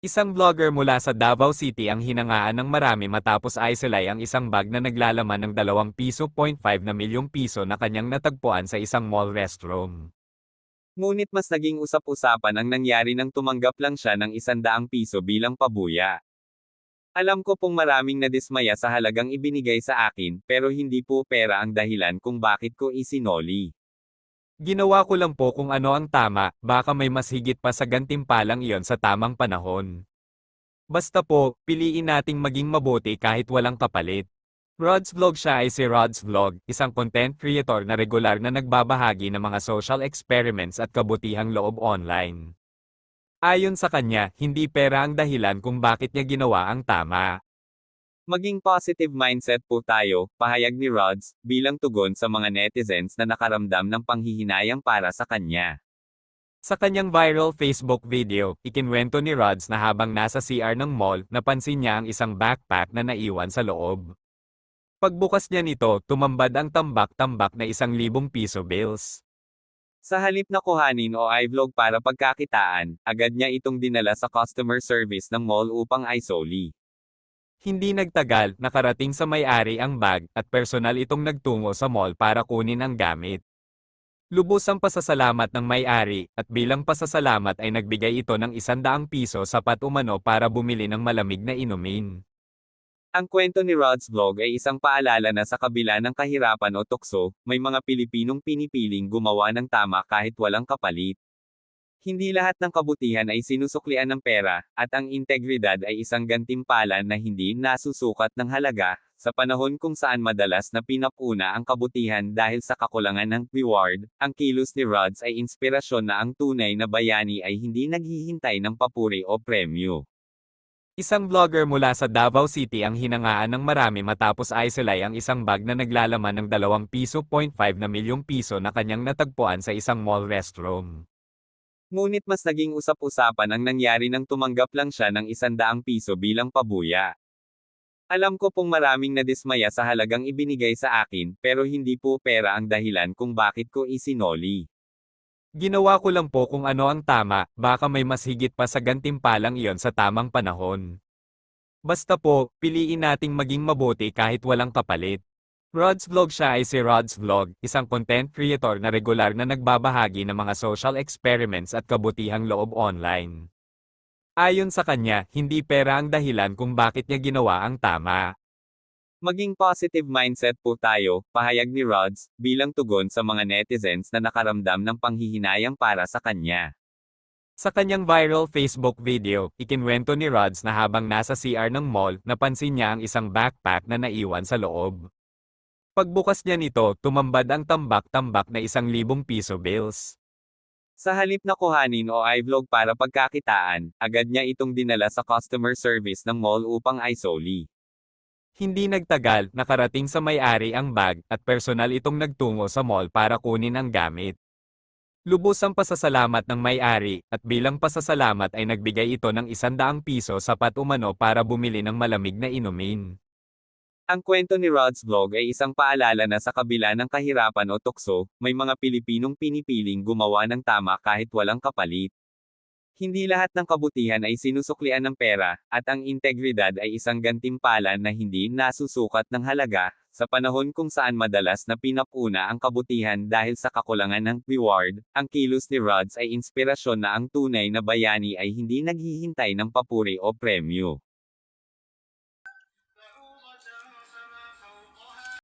Isang vlogger mula sa Davao City ang hinangaan ng marami matapos isolay ang isang bag na naglalaman ng 2 piso 0.5 na milyong piso na kanyang natagpuan sa isang mall restroom. Ngunit mas naging usap-usapan ang nangyari nang tumanggap lang siya ng 100 piso bilang pabuya. Alam ko pong maraming nadismaya sa halagang ibinigay sa akin, pero hindi po pera ang dahilan kung bakit ko isinoli. Ginawa ko lang po kung ano ang tama, baka may mas higit pa sa gantimpalang iyon sa tamang panahon. Basta po, piliin nating maging mabuti kahit walang kapalit. Rod's Vlog siya ay si Rod's Vlog, isang content creator na regular na nagbabahagi ng mga social experiments at kabutihang loob online. Ayon sa kanya, hindi pera ang dahilan kung bakit niya ginawa ang tama. Maging positive mindset po tayo, pahayag ni Rods, bilang tugon sa mga netizens na nakaramdam ng panghihinayang para sa kanya. Sa kanyang viral Facebook video, ikinwento ni Rods na habang nasa CR ng mall, napansin niya ang isang backpack na naiwan sa loob. Pagbukas niya nito, tumambad ang tambak-tambak na isang libong piso bills. Sa halip na kuhanin o iVlog para pagkakitaan, agad niya itong dinala sa customer service ng mall upang isoli. Hindi nagtagal, nakarating sa may-ari ang bag, at personal itong nagtungo sa mall para kunin ang gamit. Lubos ang pasasalamat ng may-ari, at bilang pasasalamat ay nagbigay ito ng isandaang piso sapat umano para bumili ng malamig na inumin. Ang kwento ni Rod's Vlog ay isang paalala na sa kabila ng kahirapan o tukso, may mga Pilipinong pinipiling gumawa ng tama kahit walang kapalit. Hindi lahat ng kabutihan ay sinusuklian ng pera, at ang integridad ay isang gantimpala na hindi nasusukat ng halaga, sa panahon kung saan madalas na pinapuna ang kabutihan dahil sa kakulangan ng reward, ang kilos ni Rods ay inspirasyon na ang tunay na bayani ay hindi naghihintay ng papuri o premyo. Isang vlogger mula sa Davao City ang hinangaan ng marami matapos isolay ang isang bag na naglalaman ng 2 piso 0.5 na milyong piso na kanyang natagpuan sa isang mall restroom. Ngunit mas naging usap-usapan ang nangyari nang tumanggap lang siya ng 100 piso bilang pabuya. Alam ko pong maraming nadismaya sa halagang ibinigay sa akin, pero hindi po pera ang dahilan kung bakit ko isinoli. Ginawa ko lang po kung ano ang tama, baka may mas higit pa sa gantimpalang iyon sa tamang panahon. Basta po, piliin nating maging mabuti kahit walang kapalit. Rod's Vlog siya ay si Rod's Vlog, isang content creator na regular na nagbabahagi ng mga social experiments at kabutihang loob online. Ayon sa kanya, hindi pera ang dahilan kung bakit niya ginawa ang tama. Maging positive mindset po tayo, pahayag ni Rods, bilang tugon sa mga netizens na nakaramdam ng panghihinayang para sa kanya. Sa kanyang viral Facebook video, ikinwento ni Rods na habang nasa CR ng mall, napansin niya ang isang backpack na naiwan sa loob. Pagbukas niya nito, tumambad ang tambak-tambak na isang libong piso bills. Sa halip na kuhanin o iVlog para pagkakitaan, agad niya itong dinala sa customer service ng mall upang isoli. Hindi nagtagal, nakarating sa may-ari ang bag, at personal itong nagtungo sa mall para kunin ang gamit. Lubos ang pasasalamat ng may-ari, at bilang pasasalamat ay nagbigay ito ng isandaang piso sapat umano para bumili ng malamig na inumin. Ang kwento ni Rod's Vlog ay isang paalala na sa kabila ng kahirapan o tukso, may mga Pilipinong pinipiling gumawa ng tama kahit walang kapalit. Hindi lahat ng kabutihan ay sinusuklian ng pera, at ang integridad ay isang gantimpala na hindi nasusukat ng halaga, sa panahon kung saan madalas na pinapuna ang kabutihan dahil sa kakulangan ng reward, ang kilos ni Rods ay inspirasyon na ang tunay na bayani ay hindi naghihintay ng papuri o premyo.